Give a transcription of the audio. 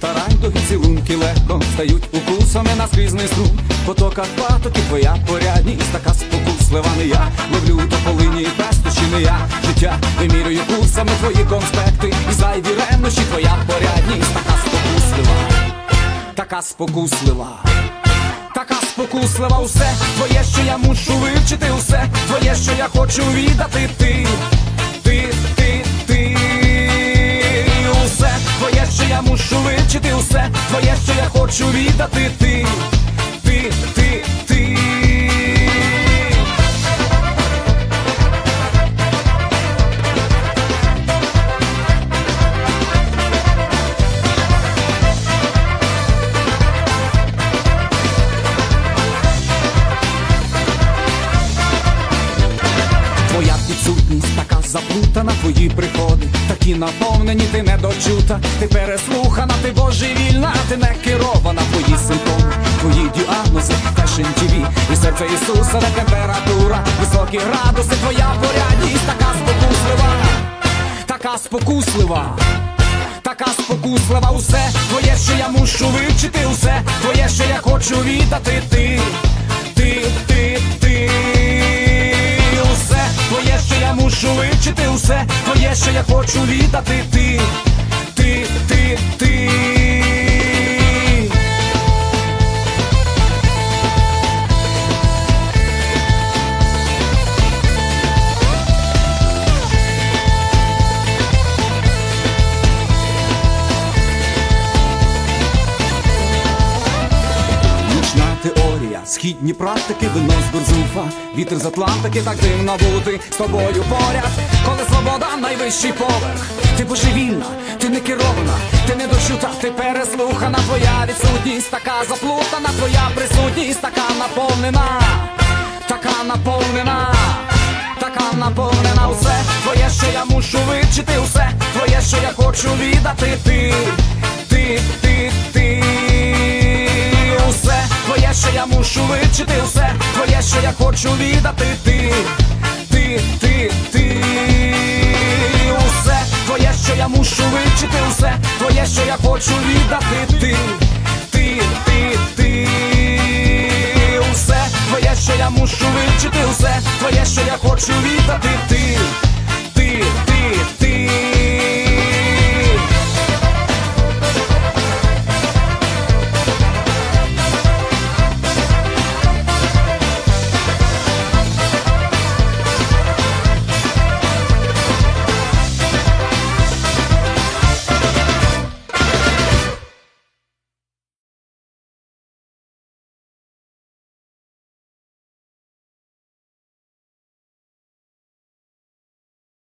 та райдуги цілунки легко стають укусами на скрізний струм. В потоках патоки твоя порядність, така спокуслива не я. Ловлю тополині і пестощі не я. Життя вимірюю курсами твої конспекти. І зайві ревнощі твоя порядність, така спокуслива, така спокуслива. Така спокуслива усе твоє, що я мушу вивчити, усе твоє, що я хочу віддати ти, ти, хочу віддати ти, ти, ти, ти. Твоя підсутність така заплутана, твої приходи, такі наповнені, ти не дочута, ти переслухана, ти божевільна, ти не керована, серце Ісуса, де температура, високі градуси, твоя порядність, така спокуслива, така спокуслива. Така спокуслива усе. Твоє, що я мушу вивчити, усе. Твоє, що я хочу віддати. Ти, ти, ти, ти, усе. Твоє, що я мушу вивчити, усе. Твоє, що я хочу віддати. Ти, ти, теорія, східні практики, вино з Берзуфа Вітер з Атлантики, так дивно бути з тобою поряд. Коли свобода найвищий поверх. Ти божевільна, ти не керована, ти не дочута, ти переслухана. Твоя відсутність така заплутана, твоя присутність така наповнена, така наповнена, така наповнена. Усе Твоє, що я мушу вивчити, усе Твоє, що я хочу віддати. Ти, ти, ти, ти я хочу віддати ти, ти, ти, ти, усе твоє, що я мушу вивчити, усе твоє, що я хочу віддати ти, ти, ти, ти, усе твоє, що я мушу вивчити, усе твоє, що я хочу віддати ти, ти,